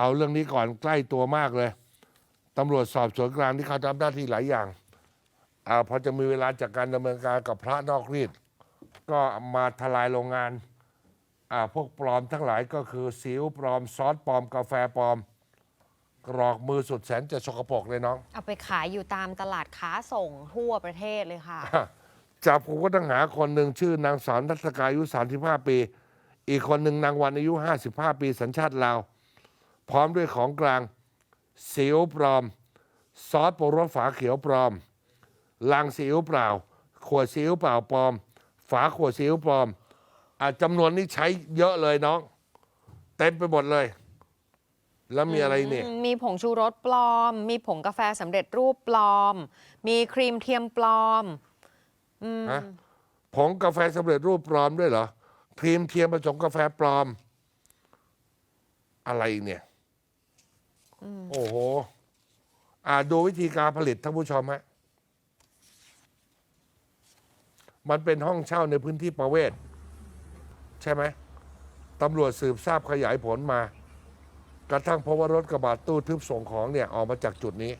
เอาเรื่องนี้ก่อนใกล้ตัวมากเลยตำรวจสอบสวนกลางที่เขาทำหน้าที่หลายอย่างอาพอจะมีเวลาจากการดำเนินการกับพระนอกรีดก็มาทลายโรงงานอ่าพวกปลอมทั้งหลายก็คือสิวปลอมซอสปลอมกาแฟปลอม กรอกมือสุดแสนจะสกปรกเลยน้อง เอาไปขายอยู่ตามตลาดค้าส่งทั่วประเทศเลยค่ะ จับผมก็ต้องหาคนหนึ่งชื่อนางสาวนัทกาอายุ 35 ปี อีกคนหนึ่งนางวันอายุ 55 ปี สัญชาติลาว พร้อมด้วยของกลางสิวปลอม ซอสปรุงรสฝาเขียวปลอม ลังซีอิ๊วเปล่า ขวดซีอิ๊วเปล่าปลอม ฝาขวดซีอิ๊วปลอมอะจำนวนนี้ใช้เยอะเลยน้อง เต็มไปหมดเลย แล้วมีอะไรเนี่ยอืมมีผงชูรสปลอม มีผงกาแฟสำเร็จรูปปลอม มีครีมเทียมปลอมอืมฮะผงกาแฟสำเร็จรูปปลอมด้วยเหรอ ครีมเทียมผสมกาแฟปลอม อะไรเนี่ย โอ้โหอ่าดูวิธีการผลิตท่านผู้ชมฮะมันเป็นห้องเช่าในพื้นที่ประเวศ ใช่ไหมตำรวจสืบทราบขยายผลมา กระทั่งพบว่ารถกระบะตู้ทึบส่งของเนี่ย ออกมาจากจุดนี้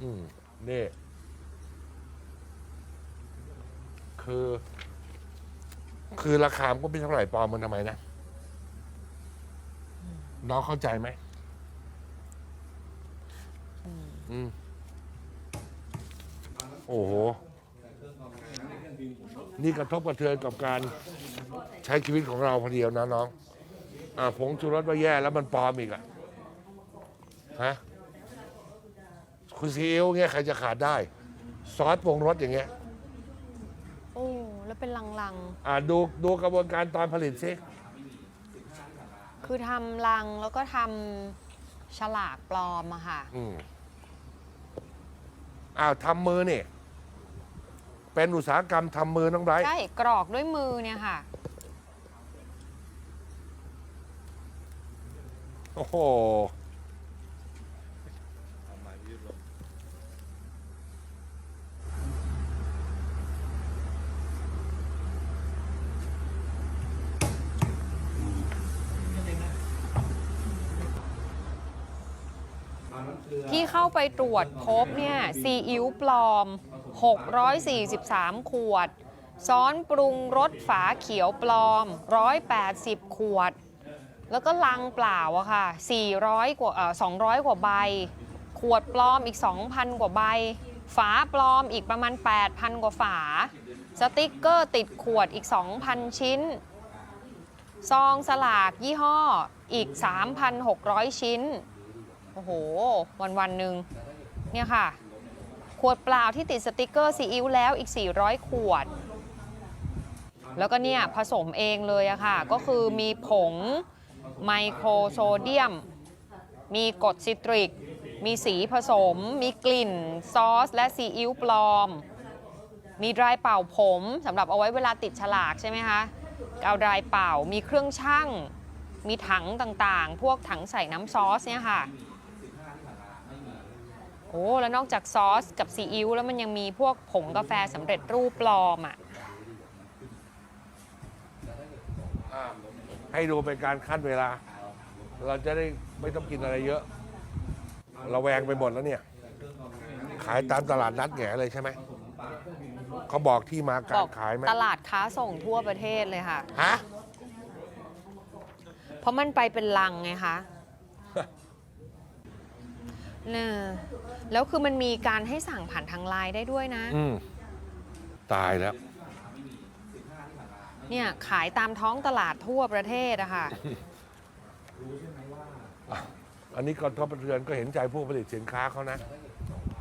อืม นี่ คือ คือราคามก็ไม่เท่าไหร่ปลอมมันทำไมนะ น้องเข้าใจไหมอืมโอ้โห นี่กระทบกระเทือนกับการใช้ชีวิตของเราพอดียวนะน้อง อ่าผงชูรสว่าแย่แล้วมันปลอมอีกอะฮะคุณซีอิ๊วเงี้ยใครจะขาดได้ ซอสปรุงรสอย่างเงี้ย โอ้ แล้วเป็นลังอ่าดูดูกระบวนการตอนผลิตสิๆ คือทำลังแล้วก็ทำฉลากปลอมอะค่ะ อืมอ้าวทำมือนี่ เป็นอุตสาหกรรมทำมือน้องไบรท์ใช่กรอกด้วยมือเนี่ยค่ะ โอ้โห ที่เข้าไปตรวจพบเนี่ยซีอิ๊วปลอม 643 ขวด ซ้อนปรุงรสฝาเขียวปลอม 180 ขวด แล้วก็ลังเปล่าอะค่ะ 400 กว่าเอ่อ200 กว่าใบ ขวดปลอมอีก 2,000 กว่าใบ ฝาปลอมอีกประมาณ 8,000 กว่าฝา สติกเกอร์ติดขวดอีก 2,000 ชิ้น ซองสลากยี่ห้ออีก 3,600 ชิ้น โอ้โห วันวันๆหนึ่งเนี่ยค่ะ ขวดเปล่าที่ติดสติกเกอร์ซีอิ๊วแล้วอีก 400 ขวด แล้วก็เนี่ยผสมเองเลยอะค่ะ ก็คือมีผงไมโครโซเดียม มีกรดซิตริก มีสีผสม มีกลิ่น ซอส และซีอิ๊วปลอม มีดรายเป่าผมสำหรับเอาไว้เวลาติดฉลากใช่ไหมคะเกาดรายเป่ามีเครื่องชั่ง มีถังต่างๆ พวกถังใส่น้ำซอสเนี่ยค่ะ โอ้แล้วนอกจากซอสกับซีอิ๊วแล้วมันยังมีพวกผงกาแฟสำเร็จรูปปลอมอะให้ดูเป็นการขั้นเวลา เราจะได้ไม่ต้องกินอะไรเยอะ เราแวงไปหมดแล้วเนี่ย ขายตามตลาดนัดแง่เลยใช่ไหมเขาบอกที่มาบกาอรกขายไหมตลาดค้าส่งทั่วประเทศเลยค่ะ ฮะเพราะมันไปเป็นลังไงคะ เนี่ยแล้วคือมันมีการให้สั่งผ่านทางไลน์ได้ด้วยนะ อืมตายแล้ว เนี่ยขายตามท้องตลาดทั่วประเทศอะค่ะ อันนี้กรทบกระเทือนก็เห็นใจผู้ผลิตสินค้าเขานะอ